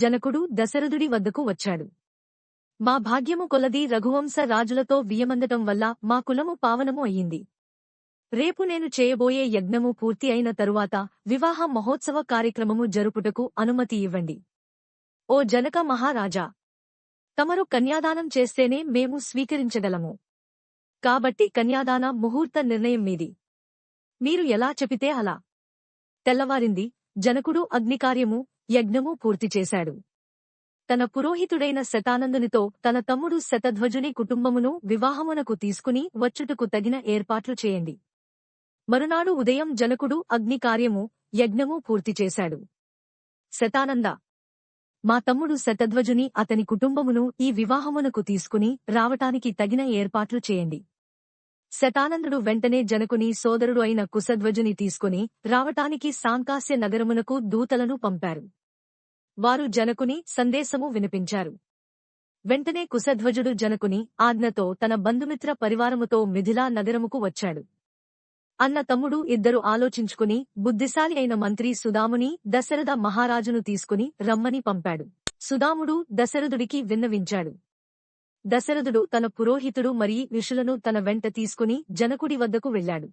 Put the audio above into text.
జనకుడు దశరథుడి వద్దకు వచ్చాడు. మా భాగ్యము కొలది రఘువంశ రాజులతో వియమందటం వల్ల మా కులము పావనము అయ్యింది. రేపు నేను చేయబోయే యజ్ఞము పూర్తి అయిన తరువాత వివాహ మహోత్సవ కార్యక్రమము జరుపుటకు అనుమతి ఇవ్వండి. ఓ జనక మహారాజా! తమరు కన్యాదానం చేస్తేనే మేము స్వీకరించగలము. కాబట్టి కన్యాదాన ముహూర్త నిర్ణయం మీది. మీరు ఎలా చెపితే అలా. తెల్లవారింది జనకుడు అగ్నికార్యము యజ్ఞము పూర్తి చేశాడు. తన పురోహితుడైన శతానందునితో తన తమ్ముడు శతధ్వజుని కుటుంబమును వివాహమునకు తీసుకుని వచ్చుటకు తగిన ఏర్పాట్లు చేయండి. మరునాడు ఉదయం జనకుడు అగ్నికార్యము యజ్ఞము పూర్తి చేశాడు. శతానంద మా తమ్ముడు శతధ్వజుని అతని కుటుంబమును ఈ వివాహమునకు తీసుకుని రావటానికి తగిన ఏర్పాట్లు చేయండి. శతానందుడు వెంటనే జనకుని సోదరుడు అయిన కుశధ్వజుని తీసుకుని రావటానికి సాంకాస్య నగరమునకు దూతలను పంపారు. వారు జనకుని సందేశము వినిపించారు. వెంటనే కుశధ్వజుడు జనకుని ఆజ్ఞతో తన బంధుమిత్ర పరివారముతో మిథిలా నగరముకు వచ్చాడు. అన్న తమ్ముడు ఇద్దరు ఆలోచించుకుని బుద్ధిశాలి అయిన మంత్రి సుదాముని దశరథ మహారాజును తీసుకుని రమ్మని పంపాడు. సుదాముడు దశరథుడికి విన్నవించాడు. దశరథుడు తన పురోహితుడు మరియు ఋషులను తన వెంట తీసుకుని జనకుడి వద్దకు వెళ్ళాడు.